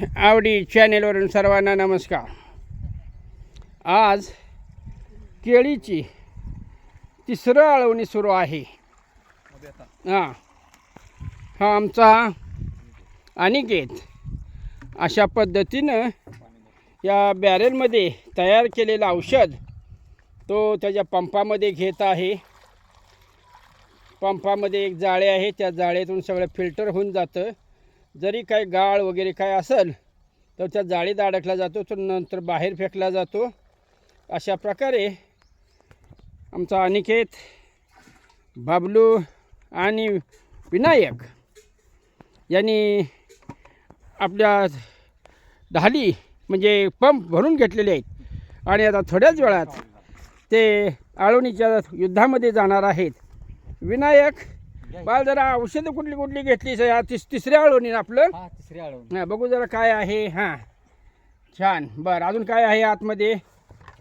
आवडी चॅनेलवरून सर्वांना नमस्कार. आज केळीची तिसरं आळवणी सुरू आहे. हां. हा आमचा अनिकेत अशा पद्धतीनं या बॅरेलमध्ये तयार केलेलं औषध तो त्याच्या पंपामध्ये घेत आहे. पंपामध्ये एक जाळे आहे त्या जाळेतून सगळं फिल्टर होऊन जातं. जरी काही गाळ वगैरे काय असेल तर त्या जाळीत अडकला जातो तर नंतर बाहेर फेकला जातो. अशा प्रकारे आमचा अनिकेत बाबलू आणि विनायक यांनी आपल्या ढाली म्हणजे पंप भरून घेतलेले आहेत. आणि आता थोड्याच वेळात ते आळवणीच्या युद्धामध्ये जाणार आहेत. विनायक बाळ जरा औषधं कुठली कुठली तिस तिसऱ्या आळवणी आपलं. हा तिसरी आळवणी हां बघू जरा काय आहे. हां. छान. बरं अजून काय आहे आतमध्ये?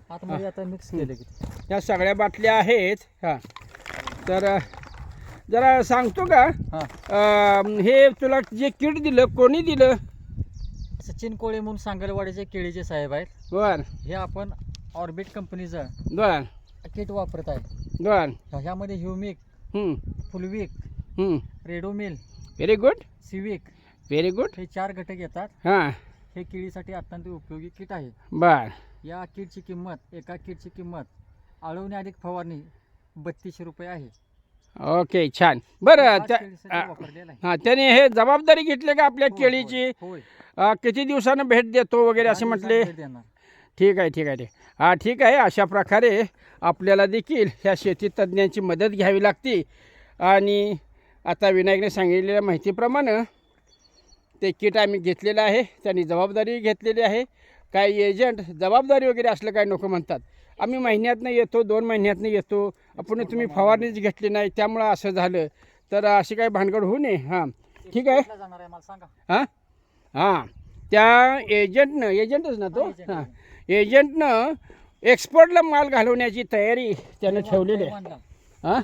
आतमध्ये आता मिक्स केलं की. या सगळ्या बाटल्या आहेत. हां. तर जरा सांगतो का? हा. अ, हे तुला जे किट दिलं कोणी दिलं? सचिन कोळे म्हणून सांगलवाडीचे केळीचे साहेब आहेत. बर. हे आपण ऑर्बिट कंपनीचं बर. किट वापरत आहे बर. ह्यामध्ये humic fulvic. Ridomil very good civic very good हे चार घटक येतात. हां. हे केळीसाठी अत्यंत उपयोगी किट आहे. बर. या किटची किंमत एका किटची किंमत आळवणी अधिक फवारणी बत्तीसशे रुपये आहे. ओके छान. बरं त्या वापरलेलं आहे. हां त्याने हे जबाबदारी घेतली का आपल्या केळीची? होय अ, किती दिवसानं भेट देतो वगैरे असे म्हटले? भेट देणार. ठीक आहे ठीक आहे ठीक हां ठीक आहे. अशा प्रकारे आपल्याला देखील ह्या शेती तज्ज्ञांची मदत घ्यावी लागते. आणि आता विनायकने सांगितलेल्या माहितीप्रमाणे ते किट आम्ही घेतलेलं आहे. त्यांनी जबाबदारी घेतलेली आहे. काही एजंट जबाबदारी वगैरे असलं काय नको म्हणतात. आम्ही महिन्यातनं येतो दोन महिन्यातनं येतो. आपण तुम्ही फवारणीच घेतली नाही त्यामुळं असं झालं. तर अशी काही भानगड होऊ नये. हां. ठीक आहे. हां. हां. त्या एजंटनं एजंटच ना तो? हां. एजंटनं एक्सपोर्टला माल घालवण्याची तयारी त्यानं ठेवलेली आहे. हां?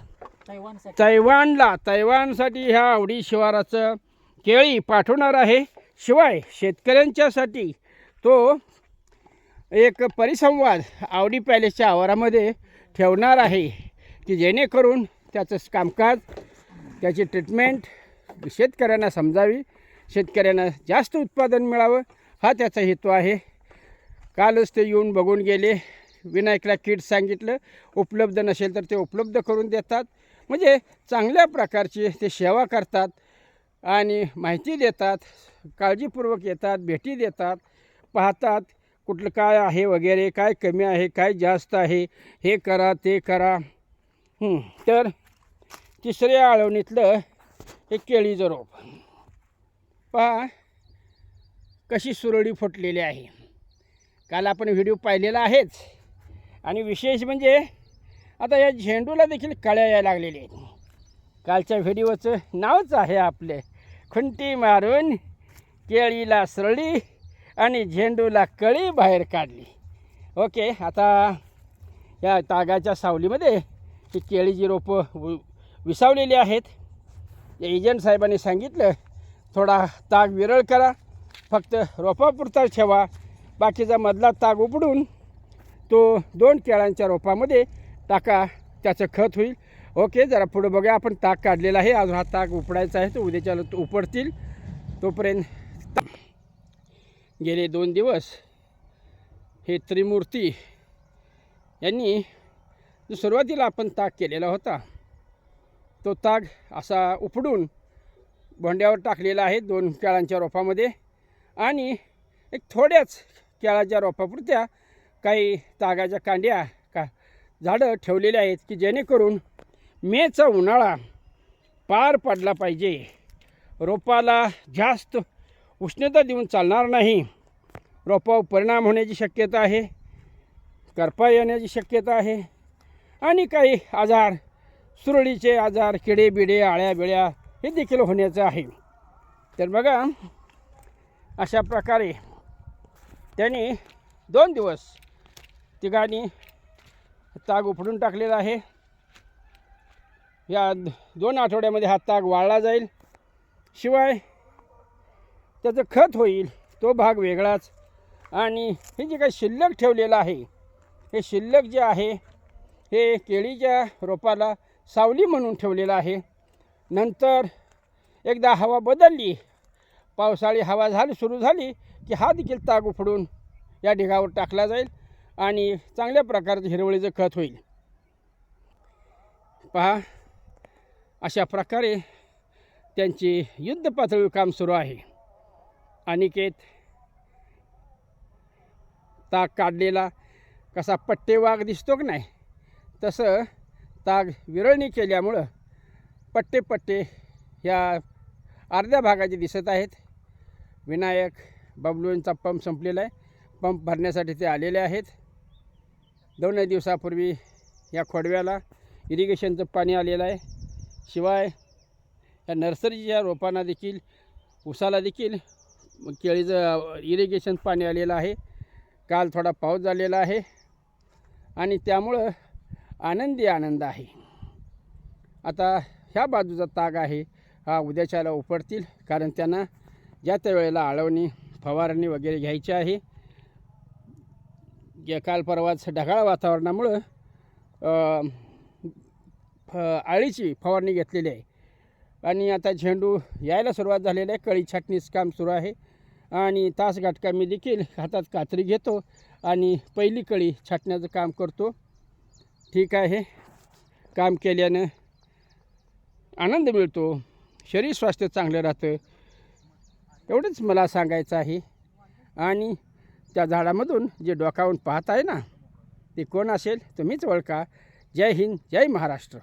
तैवानला तैवानसाठी ह्या आवडी शिवाराचं केळी पाठवणार आहे. शिवाय शेतकऱ्यांच्यासाठी तो एक परिसंवाद आवडी पॅलेसच्या आवारामध्ये ठेवणार आहे की जेणेकरून त्याचं कामकाज त्याची ट्रीटमेंट शेतकऱ्यांना समजावी शेतकऱ्यांना जास्त उत्पादन मिळावं हा त्याचा हेतू आहे. कालच ते येऊन बघून गेले. विनायकला किट सांगितलं उपलब्ध नसेल तर ते उपलब्ध करून देतात. म्हणजे चांगल्या प्रकारची ते सेवा करतात आणि माहिती देतात काळजीपूर्वक येतात भेटी देतात पाहतात कुठलं काय आहे वगैरे काय कमी आहे काय जास्त आहे हे करा ते करा. तर तिसऱ्या आळवणीतलं हे केळीचं रोप. पहा कशी सुरळी फुटलेली आहे. काल आपण व्हिडिओ पाहिलेला आहेच. आणि विशेष म्हणजे आता या झेंडूला देखील कळ्या यायला लागलेल्या आहेत. कालच्या व्हिडिओचं नावच आहे आपले. खुंटी मारून केळीला सरळी आणि झेंडूला कळी बाहेर काढली. ओके आता या तागाच्या सावलीमध्ये ही केळीची रोपं वि- विसावलेली आहेत. या एजंट साहेबांनी सांगितलं थोडा ताग विरळ करा फक्त रोपापुरता ठेवा. बाकीचा मधला ताग उपडून तो दोन केळांच्या रोपामध्ये टाका त्याचं खत होईल. ओके जरा पुढं बघूया. आपण ताक काढलेला आहे. अजून हा ताक उपडायचा आहे. तो उद्याच्या तो उपडतील. तोपर्यंत गेले दोन दिवस. हे त्रिमूर्ती यांनी जो सुरुवातीला आपण ताक केलेला होता तो ताग असा उपडून भोंड्यावर टाकलेला आहे दोन केळांच्या रोपामध्ये. आणि एक थोड्याच केळाच्या रोपापुरत्या काही तागाच्या कांड्या का झाडं ठेवलेली आहेत की जेणेकरून मेचा उन्हाळा पार पडला पाहिजे. रोपाला जास्त उष्णता देऊन चालणार नाही. रोपावर परिणाम होण्याची शक्यता आहे करपा येण्याची शक्यता आहे आणि काही आजार सुरळीचे आजार किडे बिडे आळ्या बिळ्या हे देखील होण्याचं आहे. तर बघा अशा प्रकारे त्यांनी दोन दिवस तिघांनी ताग उपडून टाकलेला आहे. या द- दोन आठवड्यामध्ये हा ताग वाळला जाईल. शिवाय त्याचं खत होईल तो भाग वेगळाच. आणि हे जे काही शिल्लक ठेवलेलं आहे हे शिल्लक जे आहे हे केळीच्या रोपाला सावली म्हणून ठेवलेलं आहे. नंतर एकदा हवा बदलली पावसाळी हवा झाली सुरू झाली की हा देखील ताग उफडून या ढिगावर टाकला जाईल आणि चांगल्या प्रकारचं हिरवळीचं खत होईल. पहा अशा प्रकारे त्यांची युद्ध पातळीवर काम सुरू आहे. अनिकेत ताग काढलेला कसा पट्टे वाघ दिसतो की नाही? तसं ताग विरळणी केल्यामुळं पट्टे पट्टे ह्या अर्ध्या भागाचे दिसत आहेत. विनायक बबलूंचा पंप संपलेला आहे. पंप भरण्यासाठी ते आलेले आहेत. दोन दिवसापूर्वी या खोडव्याला इरिगेशनचं पाणी आलेलं आहे. शिवाय या नर्सरीच्या रोपांना देखील उसाला देखील केळीचं इरिगेशन पाणी आलेलं आहे. काल थोडा पाऊस झालेला आहे आणि त्यामुळं आनंदी आनंद आहे. आता ह्या बाजूचा ताग आहे. हा उद्याच्याला उपडतील कारण त्यांना ज्या त्या वेळेला आळवणी फवारणी वगैरे घ्यायची आहे या काल परवाच ढगाळ वातावरणामुळं फ आळीची फवारणी घेतलेली आहे. आणि आता झेंडू यायला सुरुवात झालेली आहे. कळी छाटणीचं काम सुरू आहे. आणि तास गाठका मी देखील हातात कात्री घेतो आणि पहिली कळी छाटण्याचं काम करतो. ठीक आहे. काम केल्यानं आनंद मिळतो. शरीर स्वास्थ्य चांगलं राहतं. एवढंच मला सांगायचं आहे. आणि त्या झाडामधून जे डोकावून पाहत आहे ना ते कोण असेल तुम्हीच ओळखा. जय हिंद जय महाराष्ट्र.